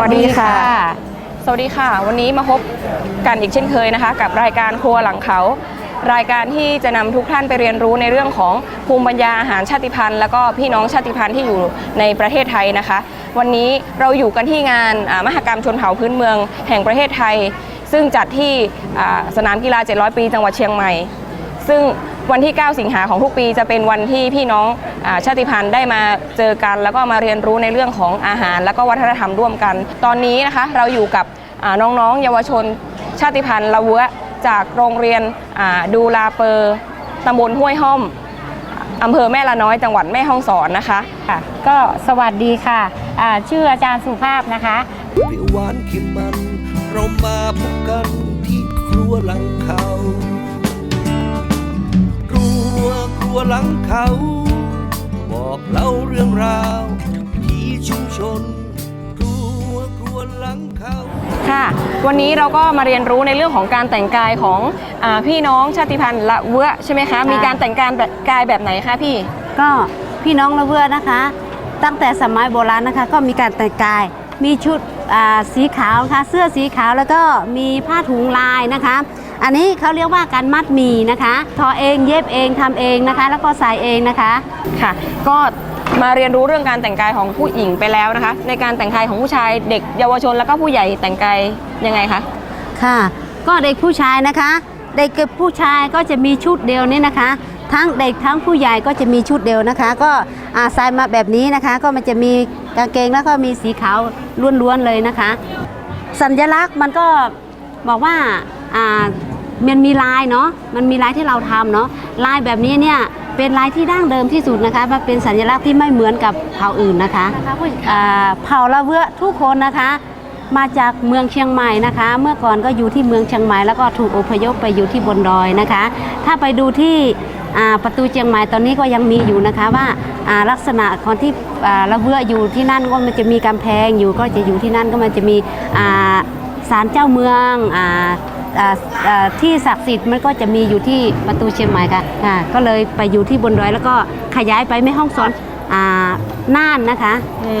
สวัสดีค่ะ วันนี้มาพบกันอีกเช่นเคยนะคะ กับรายการครัวหลังเขา รายการที่จะนำทุกท่านไปเรียนรู้ในเรื่องของภูมิปัญญาอาหารชาติพันธุ์ แล้วก็พี่น้องชาติพันธุ์ที่อยู่ในประเทศไทยนะคะ วันนี้เราอยู่กันที่งานอ่ามหกรรมชนเผ่าพื้นเมือง แห่งประเทศไทย ซึ่งจัดที่อ่าสนามกีฬา 700 ปีจังหวัดเชียงใหม่ ซึ่ง วันที่ 9 สิงหาของทุกปีจะเป็นวันที่พี่น้องอาชาติพันธุ์ได้มาเจอกัน แล้วก็มาเรียนรู้ในเรื่องของอาหาร แล้วก็วัฒนธรรมร่วมกัน ตอนนี้นะคะเราอยู่กับอ่าน้องๆ เยาวชนชาติพันธุ์ละเวะจากโรงเรียนอ่าดูลาเปอร์ตำบลห้วยห้อมอำเภอแม่ละน้อยจังหวัดแม่ฮ่องสอนนะคะค่ะ ก็สวัสดีค่ะอ่าชื่ออาจารย์สุภาพนะคะ เปรี้ยวหวานเค็มมัน เรามาพบกันที่ครัวหลัง วหลังเขา บอกเล่าเรื่องราววิถีชุมชนครัวครัวหลังเขา ค่ะ วันนี้เราก็มาเรียนรู้ในเรื่องของการแต่งกายของอาพี่น้องชาติพันธุ์ละเวะใช่ไหมคะ มีการแต่งกายแบบกายแบบไหนคะพี่ ก็พี่น้องละเวอนะคะ ตั้งแต่สมัยโบราณนะคะ ก็มีการแต่งกายมีชุดอ่าสีขาวนะคะเสื้อสีขาวแล้วก็มีผ้าถุงลายนะคะ อันนี้เขาเรียกว่าการมัดหมีนะคะทอเองเย็บเองทำเองนะคะ แล้วก็ใส่เองนะคะค่ะ ก็มาเรียนรู้เรื่องการแต่งกายของผู้หญิงไปแล้วนะคะ ในการแต่งกายของผู้ชายเด็กเยาวชนแล้วก็ผู้ใหญ่แต่งกายยังไงคะค่ะ ก็เด็กผู้ชายนะคะเด็กกับผู้ชายก็จะมีชุดเดียวนี่นะคะ ทั้งเด็กทั้งผู้ใหญ่ก็จะมีชุดเดียวนะคะ ก็อาใส่มาแบบนี้นะคะ ก็มันจะมีกางเกงแล้วก็มีสีขาวล้วนๆเลยนะคะ สัญลักษณ์มันก็บอกว่าอ่า มันมีลายเนาะมันมีลายที่เราทำเนาะลายแบบนี้เนี่ยเป็นลายที่ดั้งเดิมที่สุดนะคะมันเป็นสัญลักษณ์ที่ไม่เหมือนกับเผ่าอื่นนะคะอ่าเผ่าละเวะทุกคนนะคะ มาจากเมืองเชียงใหม่นะคะ เมื่อก่อนก็อยู่ที่เมืองเชียงใหม่แล้วก็ถูกอพยพไปอยู่ที่บนดอยนะคะ ถ้าไปดูที่อ่าประตูเชียงใหม่ตอนนี้ก็ยังมีอยู่นะคะว่าอ่าลักษณะของที่อ่าละเวะอยู่ที่นั่นก็มันจะมีกำแพงอยู่ก็จะอยู่ที่นั่นก็มันจะมีอ่าศาลเจ้าเมืองอ่าอ่าอ่า ที่ศักดิ์สิทธิ์มันก็จะมีอยู่ที่ประตูเชียงใหม่ค่ะค่ะก็เลยไปอยู่ที่บนดอยแล้วก็ขยายไปไม่ห้องสอนอ่าน่านนะคะ อื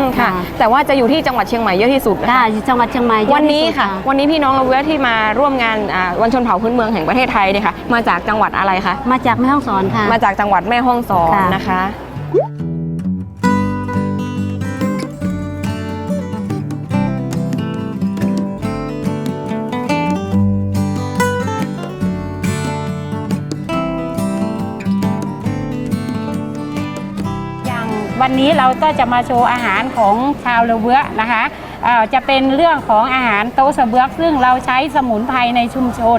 มค่ะ ค่ะ แต่ว่าจะอยู่ที่จังหวัดเชียงใหม่เยอะที่สุดนะคะค่ะอยู่จังหวัดเชียงใหม่เยอะวันนี้ที่สุดค่ะ วันนี้พี่น้องละเวะที่มาร่วมงานอ่าวันชนเผ่าพื้นเมืองแห่งประเทศไทยเนี่ยค่ะมาจากจังหวัดอะไรคะมาจากแม่ห้องสอนค่ะ มาจากจังหวัดแม่ฮ่องสอนค่ะ นะคะ วันนี้เราก็จะมาโชว์อาหารของชาวเลเวะนะคะเอ่อจะเป็นเรื่องของอาหารโต๊ะเสเบือกซึ่งเราใช้สมุนไพรในชุมชน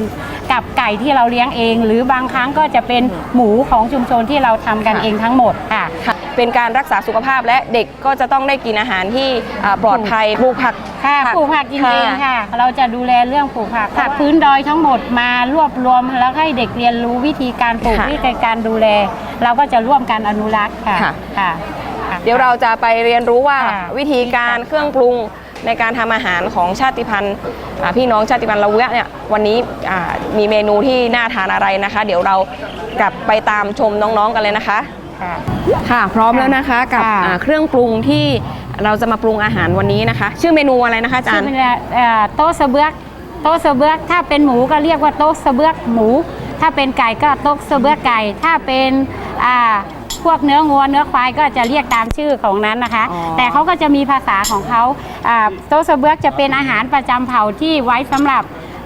กับไก่ที่เราเลี้ยงเอง หรือบางครั้งก็จะเป็นหมูของชุมชนที่เราทำกันค่ะเองทั้งหมดค่ะค่ะเป็นการรักษาสุขภาพและเด็กก็จะต้องได้กินอาหารที่อ่าปลอดภัยปลูกผักค่ะผักปลูกผักกินเองค่ะ เราจะดูแลเรื่องปลูกผักผักพื้นดอยทั้งหมดมารวบรวมแล้วให้เด็กเรียนรู้วิธีการปลูกค่ะวิธีการดูแล เราก็จะร่วมกันอนุรักษ์ค่ะ ค่ะค่ะค่ะเดี๋ยวเราจะไปเรียนรู้ว่าค่ะวิธีการเครื่องปรุงในการทำอาหารของชาติพันธุ์อ่าพี่น้องชาติพันธุ์ละเวะเนี่ยวันนี้อ่ามีเมนูที่น่าทานอะไรนะคะ เดี๋ยวเรากลับไปตามชมน้องๆกันเลยนะคะ ค่ะ ค่ะพร้อมแล้วนะคะกับค่ะ อ่าเครื่องปรุงที่เราจะมาปรุงอาหารวันนี้นะคะ ชื่อเมนูอะไรนะคะอาจารชื่อย์ เป็นเอ่อโต๊ะเสเบือกโต๊ะเสเบือกถ้าเป็นหมูก็เรียกว่าโต๊ะเสเบือกหมู ถ้าเป็นไก่ก็โต๊ะเสเบือกไก่ ถ้าเป็นอ่า พวกเนื้องัวเนื้อควายก็จะเรียกตามชื่อของนั้นนะคะ อ๋อ แต่เขาก็จะมีภาษาของเขาอ่าโต๊ะเสเบือกจะเป็นอาหารประจำเผ่าที่ไว้สำหรับ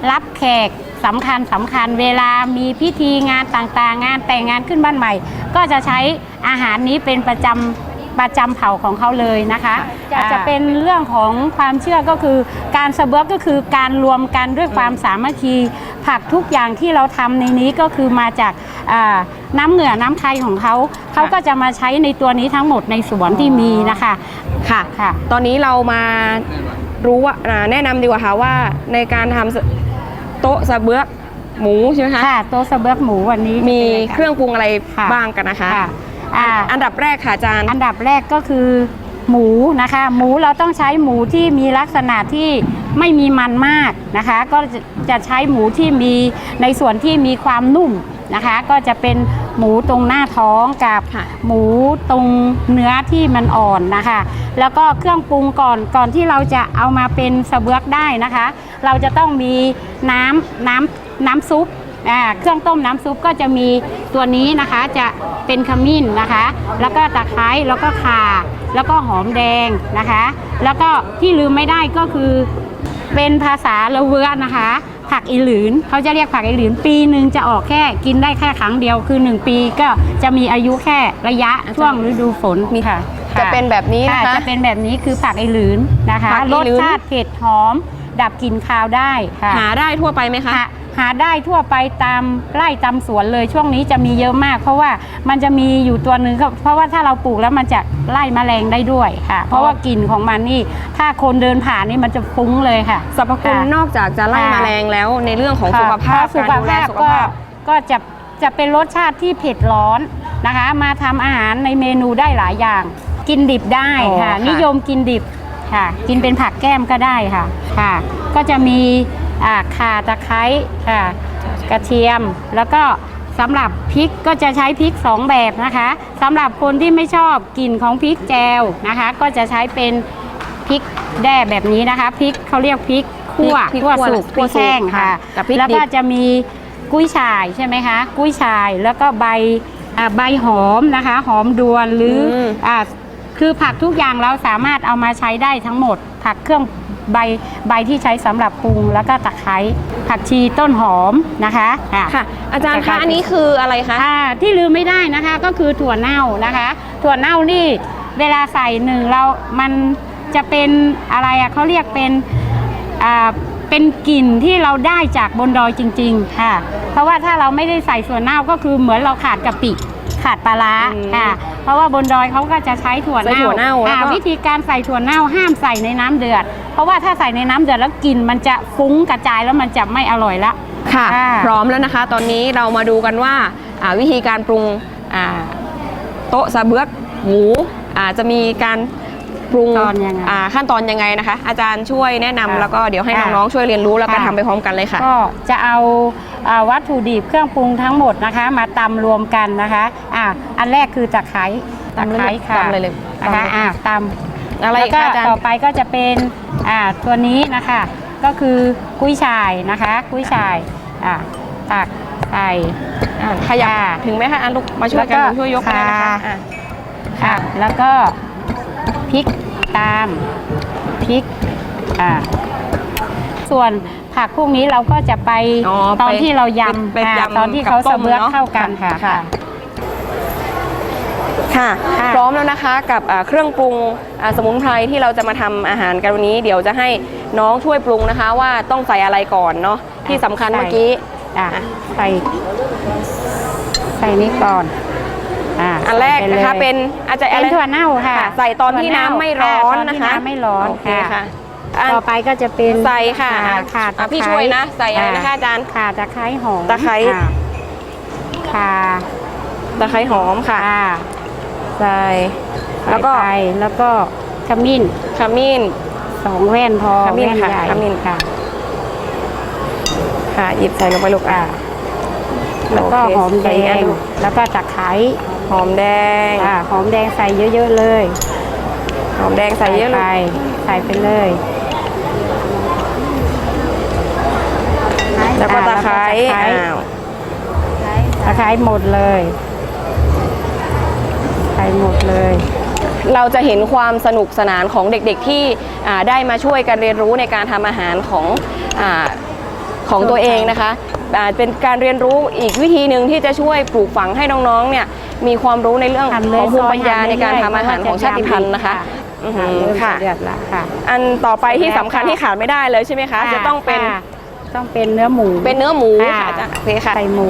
รับแขกสำคัญสำคัญเวลามีพิธีงานต่างๆ งานแต่งงานขึ้นบ้านใหม่ ก็จะใช้อาหารนี้เป็นประจำ ประจำเผ่าของเขาเลยนะคะจะจะเป็นเรื่องของความเชื่อก็คือการเสเบือกก็คือการรวมกันด้วยความสามัคคี ผักทุกอย่างที่เราทำในนี้ก็คือมาจากอ่าน้ำเหงื่อน้ำไทยของเขาเขาก็จะมาใช้ในตัวนี้ทั้งหมดในสวนที่มีนะคะค่ะค่ะ ตอนนี้เรามารู้ว่าอ่าแนะนำดีกว่าค่ะว่าในการทำสโต๊ะสะเบือกหมูใช่ไหมคะค่ะโต๊ะเสเบือกหมูวันนี้มีจะป็นะไเครื่องปรุงอะไรค่ะบ้างกันนะคะค่ะ อ่าอันดับแรกค่ะอาจารย์ อันดับแรกก็คือหมูนะคะ หมูเราต้องใช้หมูที่มีลักษณะที่ไม่มีมันมากนะคะ ก็จะจะใช้หมูที่มีในส่วนที่มีความนุ่มนะคะ ก็จะเป็นหมูตรงหน้าท้องกับค่ะหมูตรงเนื้อที่มันอ่อนนะคะ แล้วก็เครื่องปรุงก่อนก่อนที่เราจะเอามาเป็นสะเบือกได้นะคะ เราจะต้องมีน้ำน้ำน้ำซุป อ่าเครื่องต้มน้ำซุปก็จะมีตัวนี้นะคะจะเป็นขมิ้นนะคะ แล้วก็ตะไคร้แล้วก็ข่า แล้วก็หอมแดงนะคะ แล้วก็ที่ลืมไม่ได้ก็คือเป็นภาษาละเวอนะคะ ผักอีหลืนเขาจะเรียกผักอีหลืนปีหนึ่งจะออกแค่กินได้แค่ครั้งเดียวคือ 1 ปีก็จะมีอายุแค่ระยะช่วงฤดูฝนมีค่ะ จะเป็นแบบนี้นะคะ จะเป็นแบบนี้คือผักอีหลืนนะคะ ผักอีรสหลืน ชาติเผ็ดหอม ดับกลิ่นคาวได้ค่ะหาได้ทั่วไปไหมคะหาหาได้ทั่วไปตามไร่ตามสวนเลยช่วงนี้จะมีเยอะมาก เพราะว่ามันจะมีอยู่ตัวหนึ่งก็เพราะว่าถ้าเราปลูกแล้วมันจะไล่แมลงได้ด้วยค่ะ เพราะว่ากลิ่นของมันนี่ถ้าคนเดินผ่านนี่มันจะฟุ้งเลยค่ะสรรพคุณค่ะนอกจากจะไล่ค่ะแมลงแล้วในเรื่องของค่ะสุขภาพสุการขดูแลภาพสุขก็ภาพก็จะจะเป็นรสชาติที่เผ็ดร้อนนะคะ มาทำอาหารในเมนูได้หลายอย่าง กินดิบได้อ๋อค่ะค่ะ นิยมกินดิบ ค่ะ กินเป็นผักแก้มก็ได้ค่ะค่ะ ก็จะมีอ่าข่าตะไคร้ค่ะ กระเทียมแล้วก็สำหรับพริกก็จะใช้พริกสองแบบนะคะสำหรับคนที่ไม่ชอบกลิ่นของพริกแจวนะคะ ก็จะใช้เป็นพริกแด้แบบนี้นะคะพริกเขาเรียกพริกขั่วพริกขั่วคั่วสุกคั่พริวกแห้งสุกค่ะกับพริกแล้วก็ดิบจะมีกุ้ยช่ายใช่ไหมคะ กุ้ยช่ายแล้วก็ใบอ่าใบหอมนะคะ หอมดวนหรืออม อ่า คือผักทุกอย่างเราสามารถเอามาใช้ได้ทั้งหมด ผักเครื่องใบใบที่ใช้สำหรับปรุง แล้วก็ตะไคร้ผักชีต้นหอมนะคะอะค่ะ อาจารย์ครัคะบอันนี้คืออะไรคะอ่าที่ลืมไม่ได้นะคะก็คือถั่วเน่านะคะ ถั่วเน่านี่เวลาใส่หนึ่งเรา มันจะเป็นอะไรอะเขาเรียกเป็นอ่าเป็นกลิ่นที่เราได้จากบนดอยจริง ๆ ค่ะ เพราะว่าถ้าเราไม่ได้ใส่ถั่วเน่าก็คือเหมือนเราขาดกะปิขาดปลาร้าอืมค่ะ เพราะว่าบนดอยเขาก็จะใช้ถั่วใส่ถั่วเน่าแล้วก็ อ่วิธีการใส่ถั่วเน่าห้ามใส่ในน้ำเดือด เพราะว่าถ้าใส่ในน้ำเดือดแล้วกลิ่นมันจะฟุ้งกระจายแล้วมันจะไม่อร่อยละ ค่ะ ค่ะ พร้อมแล้วนะคะ ตอนนี้เรามาดูกันว่าอ่าวิธีการปรุงอ่าโต๊ะซาเบือกหมูอ่าจะมีการ ปรุงตอนยังไงอ่าขั้นตอนยังไงนะคะ อาจารย์ช่วยแนะนำค่ะแล้วก็เดี๋ยวให้ค่ะน้องๆช่วยเรียนรู้แล้วก็ค่ะทำไปพร้อมกันเลยค่ะ ก็จะเอาอ่าวัตถุดิบเครื่องปรุงทั้งหมดนะคะ มาตำรวมกันนะคะอ่าอันแรกคือตะไคร้ตะไคร้ค่ะตำเลยเลยนะคะตำเลยอ่าตอะไรำอีกก็คะอาจารย์ต่อไปก็จะเป็นอ่าตัวนี้นะคะ ก็คือกุ้ยช่ายนะคะ กุ้ยช่ายอ่าตักใส่อ่าขยับค่ะถึงไหมคะอะลูกมาช่วยกันแล้วก็ช่วยยกกันนะคะค่ะอะค่ะแล้วก็ พริกตามพริกอ่าส่วนผักพวกนี้เราก็จะไปอ๋อตอนไปที่เรายไปำอ่ายำตอนที่กับเขาต้เสมเบือกเนอะเข้ากันค่ะค่ะ ค่ะ ค่ะ ค่ะพร้อมแล้วนะคะกับอ่าเครื่องปรุงอ่าสมุนไพรที่เราจะมาทำอาหารกันวันนี้ เดี๋ยวจะให้น้องช่วยปรุงนะคะ ว่าต้องใส่อะไรก่อนเนาะที่สำคัญเมื่อกี้ อะใส่ ใส่นี่ก่อน อ่าอันแรกใส่ไปนะคะลยเป็นอาจจะเป็อะไรนถั่วเน่าค่ะค่ะใส่ตอนที่น้ำไม่ร้อนตอนนะที่คะน้ำไม่ร้อนโอเคค่ะอันต่อไปก็จะเป็นใส่ค่ะอ่าข่าอะตะพี่ไคร้ช่วยนะใส่อะไรนะคะอาจารย์ข่าตะไคร้หอมตะไคร้ อ่าข่าตะไคร้หอมค่ะ อ่าใส่ แล้วก็ใส่ไปแล้วก็ขมิ้นขมิ้น สองแว่นพอขมิ้นแว่นค่ะใหญ่ขมิ้น ค่ะ ค่ะหยิบใส่ลงไปลูกอะแล้วก็โอเคหอมแดใส่อันงลูกแล้วก็ตะไคร้ หอมแดงอ่าหอมแดงใส่เยอะๆเลย หอมแดงใส่เยอะไปเลยใส่ไปเลยแล้วก็ตะไคร้อ่าอ้าวตะไคร้หมดเลยใส่หมดเลยเราจะเห็นความสนุกสนานของเด็กๆที่อ่าได้มาช่วยกันเรียนรู้ในการทำอาหารของอา ของตัวเองนะคะอ่าเป็นการเรียนรู้อีกวิธีหนึ่งที่จะช่วยปลูกฝังให้น้องๆเนี่ยมีความรู้ในเรื่องหั่นขเลอยงภูมิปัญญาซอยหั่นในการเรื่อยๆทำอาหารของชาติพันธุ์นะคะเพราะว่าจะอื้อหือเริ่มค่ะเดือดละค่ะอันต่อไปที่แล้วก็สำคัญที่ขาดไม่ได้เลยใช่ไหมคะ จะต้องเป็นค่ะต้องเป็นเนื้อหมู เป็นเนื้อหมูค่ะค่ะอาจารย์โอเคค่ะใส่หมู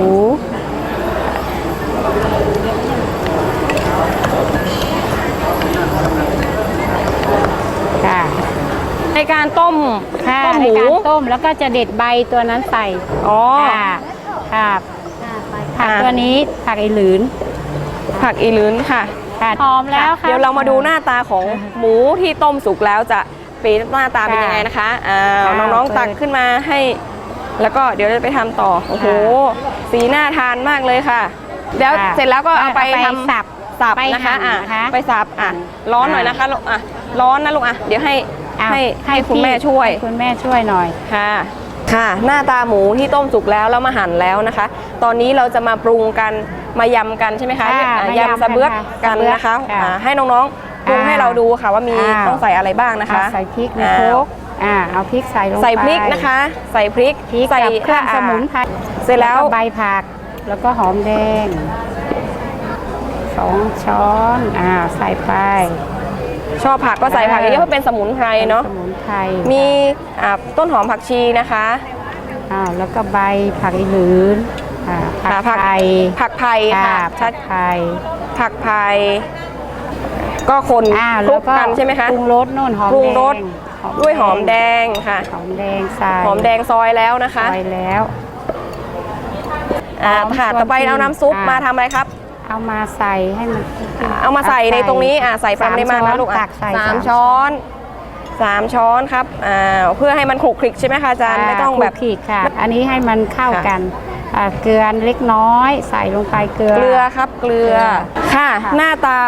ค่ะ ใน การต้มค่ะต้มหในมูการต้มแล้วก็จะเด็ดใบตัวนั้นใส่อ๋อค่ะค่ะผักอ่าตัวนี้ผักไอหลืน ผักอีลืนค่ะค่ะหอมแล้วค่ะเดี๋ยวเรามาดูหน้าตาของหมูที่ต้มสุกแล้วจะเป็นหน้าตาเป็นยังไงนะคะอ้าวค่ะน้องๆเปิดตักขึ้นมาให้ แล้วก็เดี๋ยวจะไปทำต่อโอ้โหสีน่าทานมากเลยค่ะแล้วค่ะเสร็จแล้วก็เอาไปเอาไปทำสับสับไปนะคะหั่นอะนะคะไปสับอะร้อนหน่อยนะคะลูกอะร้อนนะลูกอะเดี๋ยวให้ เอาให้ให้คุณพี่แม่ช่วย ให้คุณแม่ช่วยหน่อย ค่ะ ค่ะ หน้าตาหมูที่ต้มสุกแล้วแล้วมาหั่นแล้วนะคะ ตอนนี้เราจะมาปรุงกันมายำกันใช่ไหมคะค่ะอะมายำยำสะเบือกกักันนค่ะนะคะสะเบือกค่ะอ่าให้น้องๆปรุงอ่าให้เราดูค่ะว่ามีอ้าวต้องใส่อะไรบ้างนะคะเอาใส่พริกในอ้าวโคกอ่าเอาพริกใส่ลงไปใส่พริกนะคะ ใส่พริกพริกใส่กับเครื่องาสมุนไพรเสร็จแล้วก็ใบผักแล้วก็หอมแดงสองช้อนอ่าใส่ไป ชอบผักก็ใส่ผักเออเยอะๆเพราะเป็นสมุนไพรเนาะสมุนไพรมีอ่าต้นหอมผักชีนะคะอ้าวแล้วก็ใบผักอีหลืนอ่าผักค่ะผักไทยผักไผ่ค่ะผัชัดกไทยผักไผ่ก็คนอ่าคแล้ลุวกก็กันใช่ไหมคะปรุงรสนู่นหอมปรุงแดรสงด้วยหอมแดงค่ะหอมแดงใส่หอมแดงซอยแล้วนะคะใส่แล้วอ่าหอมค่ะชวนต่อไปกินเอาน้ำซุปอ่ามมาทำอะไรครับ เอามาใส่ให้มัน เอามาใส่ในตรงนี้อ่าใส่ปริมาณนะลูกอะตักใส่สามช้อนสามช้อนครับอ่าเพื่อให้มันขลุกคลิกใช่ไหมคะอาจารย์ไม่ต้องแบบขีดค่ะ อันนี้ให้มันเข้าค่ะกันอ่าเกลือเล็กน้อย ใส่ลงไปเกลือเกลือครับเกลือเกลือค่ะค่ะ หน้าตา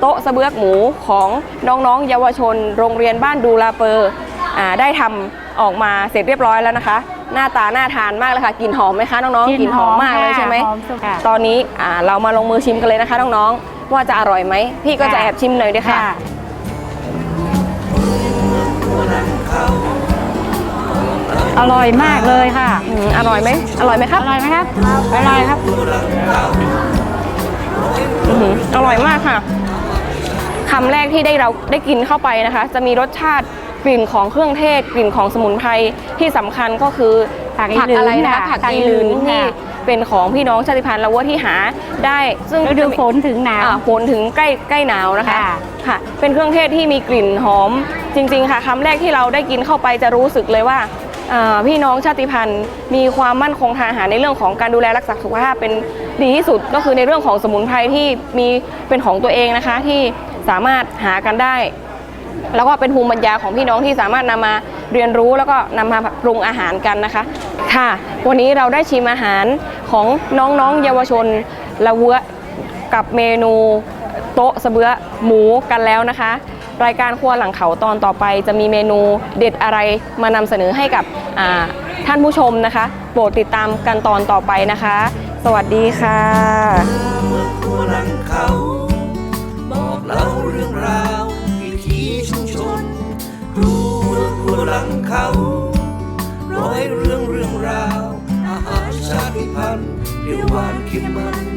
โต๊ะสะเบือกหมูของน้องๆเยาวชน โรงเรียนบ้านดูลาเปอร์อ่าได้ทำออกมาเสร็จเรียบร้อยแล้วนะคะ หน้าตาน่าทานมากเลยค่ะกลิ่นหอมไหมคะน้องๆกลิ่นหอมมากเลยใช่ไหมหอมสุดค่ะ ตอนนี้อ่าเรามาลงมือชิมกันเลยนะคะน้องๆว่าจะอร่อยไหมพี่ก็จะค่ะ แอบชิมหน่อยด้วยค่ะ อร่อยมากเลยค่ะ อืมอร่อยไหมอร่อยไหมครับอร่อยไหมครับ อร่อยครับ อื้อหืออร่อยมากค่ะคำแรกที่ได้เราได้กินเข้าไปนะคะ จะมีรสชาติ กลิ่นของเครื่องเทศ กลิ่นของสมุนไพรที่สำคัญก็คือผักอีลืนอะไรนะคะค่ะผักผักอีอีลืลืนนที่ค่ะ เป็นของพี่น้องชาติพันธุ์ละวัวที่หาได้ซึ่งฤดูฝนถึงหนาว อ่าฝนถึงใกล้ใกล้หนาวนะคะค่ะค่ะ เป็นเครื่องเทศที่มีกลิ่นหอมจริงๆค่ะคำแรกที่เราได้กินเข้าไปจะรู้สึกเลยว่าอ่าพี่น้องชาติพันธุ์มีความมั่นคงทางอาหารในเรื่องของการดูแลรักษาสุขภาพเป็นดีที่สุดก็คือในเรื่องของสมุนไพรที่มีเป็นของตัวเองนะคะที่สามารถหากันได้ แล้วก็เป็นภูมิปัญญาของพี่น้องที่สามารถนำมาเรียนรู้แล้วก็นำมาปรุงอาหารกันนะคะ ค่ะ วันนี้เราได้ชิมอาหารของน้องๆ เยาวชนละเวะกับเมนูโต๊ะเสะเบือหมูกันแล้วนะคะ รายการครัวหลังเขาตอนต่อไป จะมีเมนูเด็ดอะไรมานำเสนอให้กับท่านผู้ชมนะคะ โปรดติดตามกันตอนต่อไปนะคะ สวัสดีค่ะ หลังเขาร้อยเรื่องเรื่องราว อาหารชาติพันธุ์เปรี้ยวหวานคิมมัน